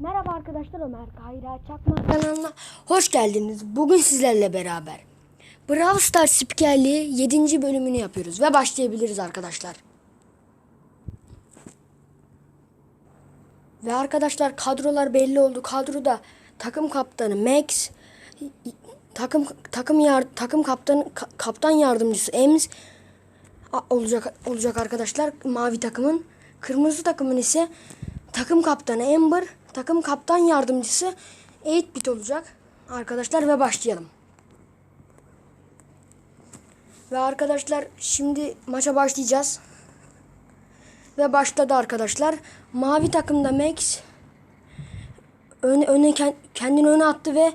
Merhaba arkadaşlar Ömer Kayra Çakma kanalına hoş geldiniz. Bugün sizlerle beraber Brawl Stars spikerliği 7. bölümünü yapıyoruz ve başlayabiliriz arkadaşlar. Ve arkadaşlar kadrolar belli oldu. Kadroda takım kaptanı Max, takım takım yar, takım kaptanı ka- kaptan yardımcısı Ems olacak olacak arkadaşlar mavi takımın. Kırmızı takımın ise takım kaptanı Amber, takım kaptan yardımcısı 8-bit olacak arkadaşlar ve başlayalım. Ve arkadaşlar şimdi maça başlayacağız. Ve başladı arkadaşlar. Mavi takımda Max öne, öne ken- kendini öne attı ve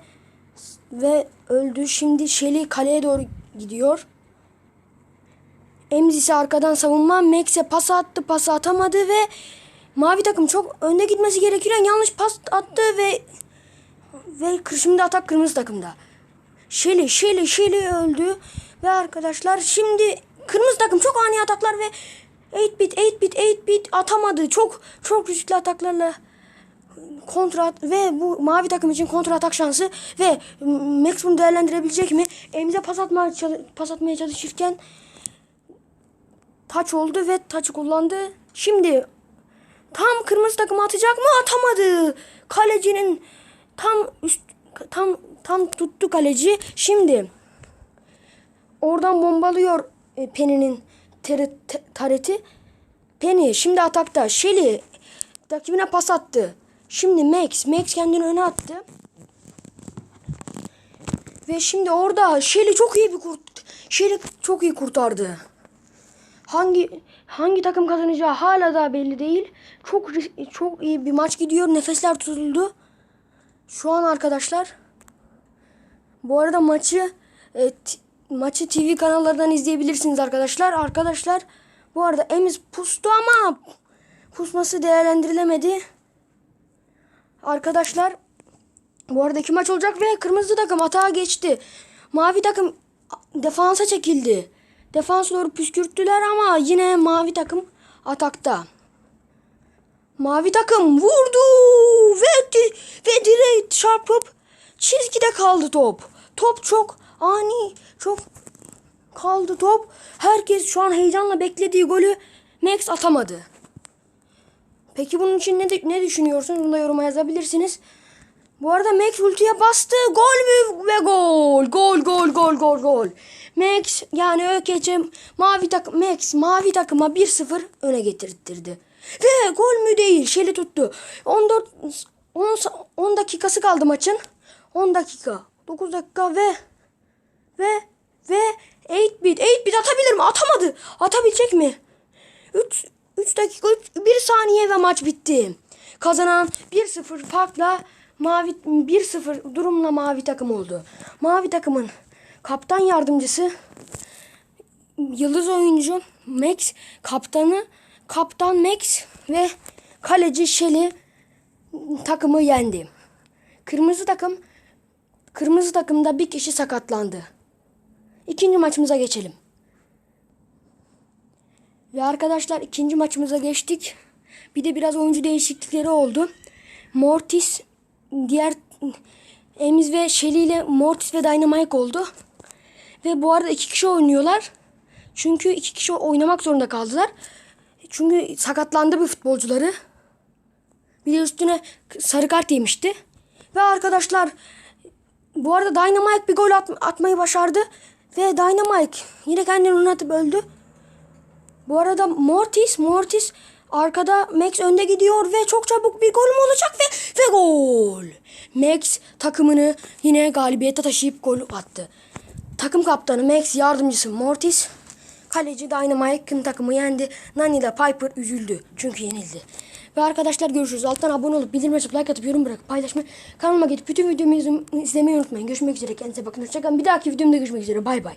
ve öldü. Şimdi Shelly kaleye doğru gidiyor. Emz ise arkadan savunma. Max'e pas attı. Pas atamadı ve mavi takım çok önde gitmesi gerekirken yanlış pas attı ve ve şimdi atak kırmızı takımda. Shelly, Shelly, Shelly öldü. Ve arkadaşlar şimdi kırmızı takım çok ani ataklar ve 8-bit, 8-bit, 8-bit atamadı. Çok çok riskli ataklarla kontra ve bu mavi takım için kontra atak şansı ve Max bunu değerlendirebilecek mi? Emze pas, atma, pas atmaya çalışırken taç oldu ve taçı kullandı. Şimdi tam kırmızı takım atacak mı? Atamadı. Kalecinin tam üst tam tam tuttu kaleci. Şimdi oradan bombalıyor e, Penny'nin tareti. Penny şimdi atakta. Shelly rakibine pas attı. Şimdi Max. Max kendini öne attı. Ve şimdi orada Shelly çok iyi bir kurt Shelly çok iyi kurtardı. Hangi hangi takım kazanacağı hala da belli değil. Çok çok iyi bir maç gidiyor. Nefesler tutuldu. Şu an arkadaşlar bu arada maçı e, maçı TV kanallardan izleyebilirsiniz arkadaşlar. Arkadaşlar bu arada Emiz pustu ama pusması değerlendirilemedi. Arkadaşlar bu arada iki maç olacak ve kırmızı takım atağa geçti. Mavi takım defansa çekildi. Defansa doğru püskürttüler ama yine mavi takım atakta. Mavi takım vurdu ve, di- ve direğe çarpıp çizgide kaldı top. Top çok ani çok kaldı top. Herkes şu an heyecanla beklediği golü Max atamadı. Peki bunun için ne, ne düşünüyorsunuz? Bunu da yoruma yazabilirsiniz. Bu arada Max ultiye bastı. Gol mü? Ve gol. Gol gol gol gol gol. Max yani ÖKC mavi takım Max mavi takıma 1-0 öne getirttirdi. Ve gol mü değil. Şeli tuttu. 14 10, 10 dakikası kaldı maçın. 10 dakika. 9 dakika ve ve ve 8 bit 8 bit atabilir mi? Atamadı. Atabilecek mi? 3 3 dakika 1 saniye ve maç bitti. Kazanan 1-0 farkla mavi 1-0 durumla mavi takım oldu. Mavi takımın kaptan yardımcısı yıldız oyuncu Max, kaptanı kaptan Max ve kaleci Shelly takımı yendi. Kırmızı takım kırmızı takımda bir kişi sakatlandı. İkinci maçımıza geçelim. Ve arkadaşlar ikinci maçımıza geçtik. Bir de biraz oyuncu değişiklikleri oldu. Mortis diğer Emiz ve Shelly ile Mortis ve Dynamite oldu. Ve bu arada iki kişi oynuyorlar. Çünkü iki kişi oynamak zorunda kaldılar. Çünkü sakatlandı bu futbolcuları. Bir de üstüne sarı kart yemişti. Ve arkadaşlar bu arada Dynamite bir gol at- atmayı başardı. Ve Dynamite yine kendini önüne atıp öldü. Bu arada Mortis, Mortis arkada Max önde gidiyor ve çok çabuk bir gol mü olacak ve ve gol. Max takımını yine galibiyete taşıyıp gol attı. Takım kaptanı Max, yardımcısı Mortis, kaleci Dynamite'ın takımı yendi. Nani ile Piper üzüldü çünkü yenildi. Ve arkadaşlar görüşürüz. Alttan abone olup bildirim like atıp yorum bırakıp paylaşmayı, kanalıma gidip bütün videomu izlemeyi unutmayın. Görüşmek üzere. Kendinize bakın. Hoşçakalın. Bir dahaki videomda görüşmek üzere. Bay bay.